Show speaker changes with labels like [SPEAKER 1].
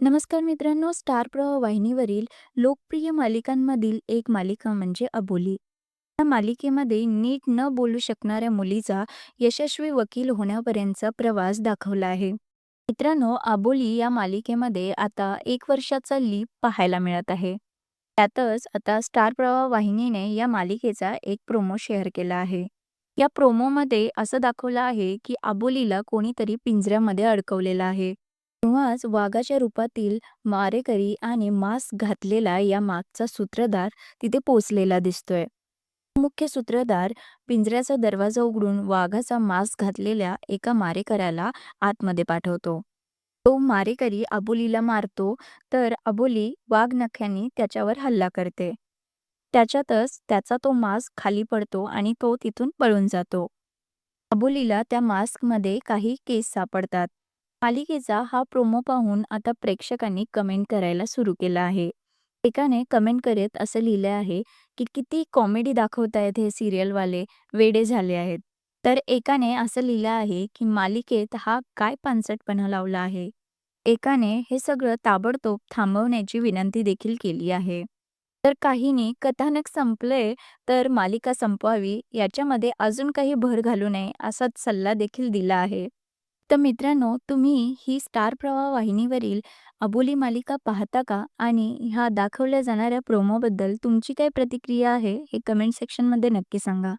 [SPEAKER 1] नमस्कार मित्रांनो, स्टार प्रवाह वाहिनीवरील लोकप्रिय मालिकांमधील एक मालिका म्हणजे अबोली. या मालिकेमध्ये नीट न बोलू शकणाऱ्या मुलीचा यशस्वी वकील होण्यापर्यंतचा प्रवास दाखवला आहे. मित्रांनो, अबोली या मालिकेमध्ये आता एक वर्षाचा लीप पाहायला मिळत आहे. त्यातच आता स्टार प्रवाह वाहिनीने या मालिकेचा एक प्रोमो शेअर केला आहे. या प्रोमोमध्ये असं दाखवलं आहे की अबोलीला कोणीतरी पिंजऱ्यामध्ये अडकवलेलं आहे. तेव्हाच वाघाच्या रूपातील मारेकरी आणि मास्क घातलेला या मागचा सूत्रधार तिथे पोचलेला दिसतोय. मुख्य सूत्रधार पिंजऱ्याचा दरवाजा उघडून वाघाचा मास्क घातलेल्या एका मारेकऱ्याला आतमध्ये पाठवतो. तो मारेकरी अबोलीला मारतो तर अबोली वाघ नख्याने त्याच्यावर हल्ला करते. त्याच्यातच त्याचा तो मास्क खाली पडतो आणि तो तिथून पळून जातो. अबोलीला त्या मास्कमध्ये काही केस सापडतात. मालिकेचा हा प्रोमो पाहून आता प्रेक्षकांनी कमेंट करायला सुरू केलं आहे. एकाने कमेंट करत असं लिहिलं आहे की किती कॉमेडी दाखवतायत हे सिरियलवाले, वेडे झाले आहेत. तर एकाने असं लिहिलं आहे की मालिकेत हा काय पानसटपणा लावला आहे. एकाने हे सगळं ताबडतोब थांबवण्याची विनंती देखील केली आहे. तर काहींनी कथानक संपलंय तर मालिका संपवावी याच्यामध्ये अजून काही भर घालू नये असा सल्ला देखील दिला आहे. तर मित्रांनो, तुम्ही ही स्टार प्रवाह वाहिनीवरील अबोली मालिका पाहता का? आणि ह्या दाखवल्या जाणाऱ्या प्रोमोबद्दल तुमची काय प्रतिक्रिया आहे हे कमेंट सेक्शनमध्ये नक्की सांगा.